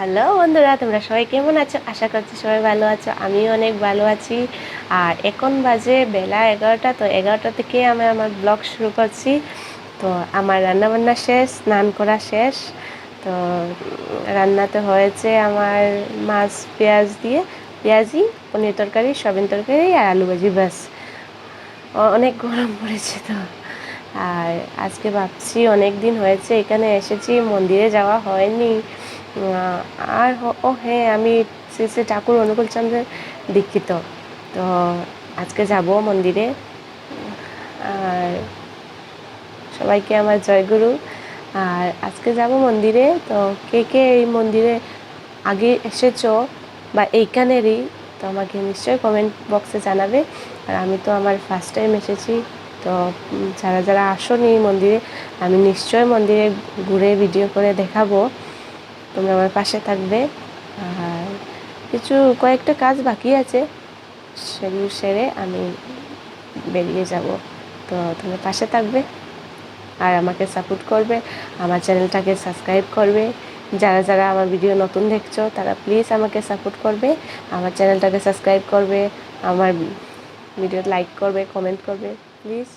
Hello বন্ধুরা, তোমরা সবাই কেমন আছো? আশা করছি সবাই ভালো আছো, আমিও অনেক ভালো আছি। আর এখন বাজে বেলা এগারোটা, তো এগারোটা থেকে আমি আমার ব্লগ শুরু করছি। তো আমার রান্নাবান্না শেষ, স্নান করা শেষ। তো রান্নাতে হয়েছে আমার মাছ, পেঁয়াজ দিয়ে। পেঁয়াজি পনির তরকারি সবিন তরকারি আর আলু ভাজি, ব্যাস। অনেক গরম পড়েছে তো। আর আজকে ভাবছি অনেক দিন হয়েছে, এখানে এসেছি, মন্দিরে যাওয়া হয়নি। আর ও হ্যাঁ আমি শ্রী শ্রী ঠাকুর অনুকূল চন্দ্রের দীক্ষিত। তো আজকে যাব মন্দিরে। আর সবাইকে আমার জয়গুরু। আর আজকে যাব মন্দিরে। তো কে কে এই মন্দিরে আগে এসেছ বা এইখানেরই, তো আমাকে নিশ্চয়ই কমেন্ট বক্সে জানাবে। আর আমি তো আমার ফার্স্ট টাইম এসেছি, তো যারা যারা আসোনি মন্দিরে, আমি নিশ্চয় মন্দিরে ঘুরে ভিডিও করে দেখাবো। তোমরা আমার পাশে থাকবে। আর কিছু কয়েকটা কাজ বাকি আছে। সেগুলো সেরে আমি বেরিয়ে যাব। তো তোমরা পাশে থাকবে আর আমাকে সাপোর্ট করবে, আমার চ্যানেলটাকে সাবস্ক্রাইব করবে। যারা যারা আমার ভিডিও নতুন দেখছ, তারা প্লিজ আমাকে সাপোর্ট করবে, আমার চ্যানেলটাকে সাবস্ক্রাইব করবে, আমার ভিডিও লাইক করবে কমেন্ট করবে প্লিজ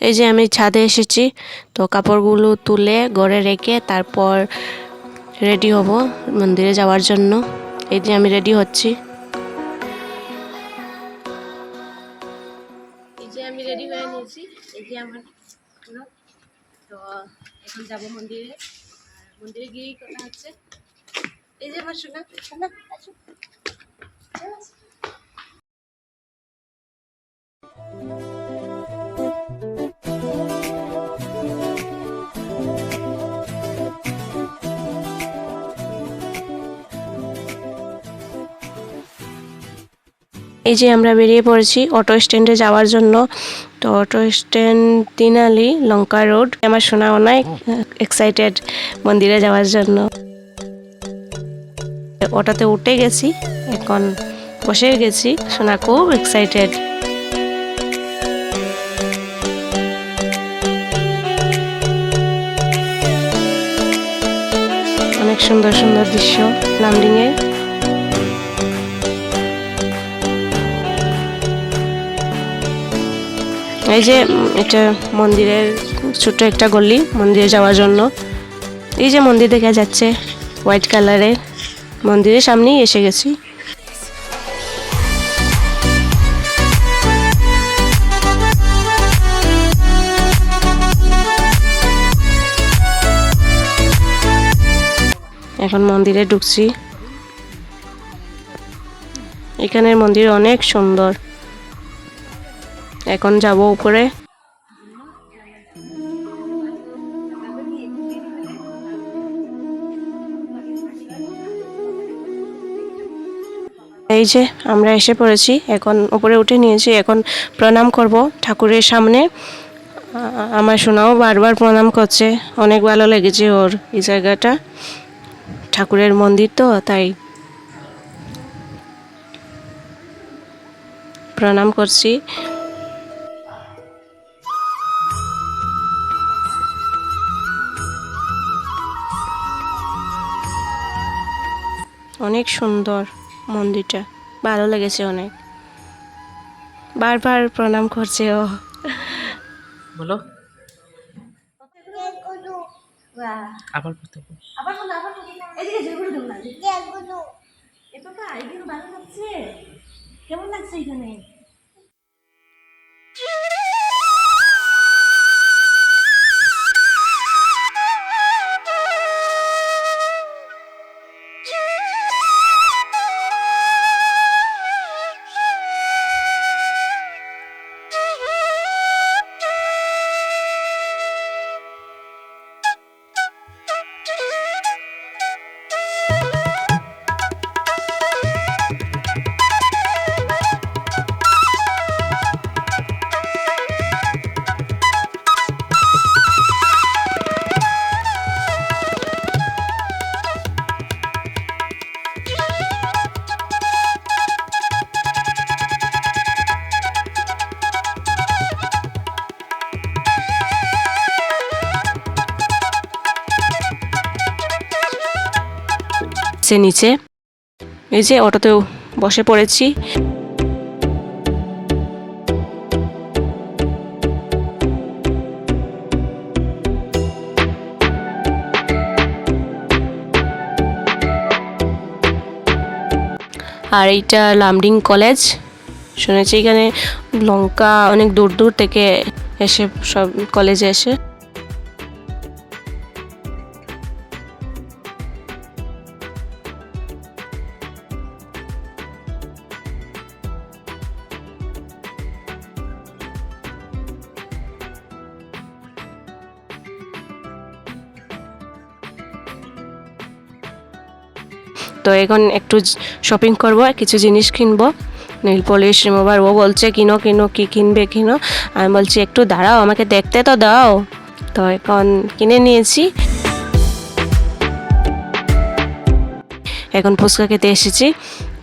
এই যে আমি ছাদে এসেছি, তো কাপড়গুলো তুলে ঘরে রেখে তারপর রেডি হব মন্দিরে যাওয়ার জন্য। এই যে আমি রেডি হচ্ছি। এই যে আমি তো যাব মন্দিরে। মন্দিরে গিয়েই কথা হচ্ছে। এই যে আমার শোনা শোনা এই যে আমরা বেরিয়ে পড়েছি অটো স্ট্যান্ডে যাওয়ার জন্য। তো auto stand Tinali, Lanka road আমার শোনা অনেক এক্সাইটেড মন্দিরে যাওয়ার জন্য। অটোতে উঠে গেছি, এখন বসে গেছি শোনা খুব এক্সাইটেড অনেক সুন্দর সুন্দর দৃশ্য লামডিংয়ে এই যে এটা মন্দিরের ছোট্ট একটা গলি মন্দিরে যাওয়ার জন্য। এই যে মন্দির দেখা যাচ্ছে, হোয়াইট কালারের মন্দিরের সামনেই এসে গেছি। এখন মন্দিরে ঢুকছি। এখানের মন্দির অনেক সুন্দর। এখন যাব উপরে। এই যে আমরা এসে পড়েছি, এখন উপরে উঠে নিয়েছি, এখন প্রণাম করব ঠাকুরের সামনে। আমার শোনাও বারবার প্রণাম করছে, অনেক ভালো লেগেছে ওর এই জায়গাটা। ঠাকুরের মন্দির তো, তাই প্রণাম করছি। অনেক সুন্দর মন্দিরটা। ভালো লেগেছে অনেক। বারবার প্রণাম করছে ও। বলো। আবার করতে আবার আবার এদিকে না এ পাপা এখানে ভালো লাগছে? কেমন লাগছে এখানে? সে নিচে। এই যে অটোতেও বসে পড়েছি। আর এইটা লামডিং কলেজ। শুনেছি এখানে লঙ্কা অনেক দূর দূর থেকে এসে সব কলেজে এসে তো এখন একটু শপিং করব কিছু জিনিস কিনবো। নীল পলিশ রিমুভার ও বলছে, কিনো কিনো, কি কিনবে, কিনো? আমি বলছি, একটু দাঁড়াও, আমাকে দেখতে তো দাও। তো এখন কিনে নিয়েছি। এখন ফুচকা খেতে এসেছি।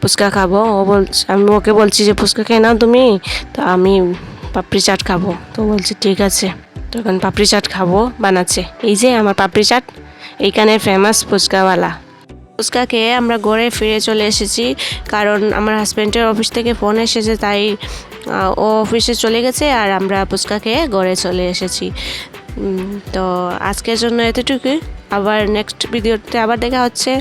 ফুচকা খাব, ও বলছে, আমি ওকে বলছি যে, ফুচকা খেয়ে নাও তুমি? তো আমি পাপড়ি চাট খাব। তো বলছে, ঠিক আছে। তো এখন পাপড়ি চাট খাব, বানাচ্ছে। এই যে আমার পাপড়ি চাট, এইখানে ফেমাস ফুচকাওয়ালা। ফুচকা খেয়ে আমরা ঘরে ফিরে চলে এসেছি। কারণ আমার হাজব্যান্ডের অফিস থেকে ফোন এসেছে তাই ও অফিসে চলে গেছে আর আমরা ফুচকা খেয়ে ঘরে চলে এসেছি। তো আজকের জন্য এতটুকুই। আবার নেক্সট ভিডিওতে আবার দেখা হচ্ছে।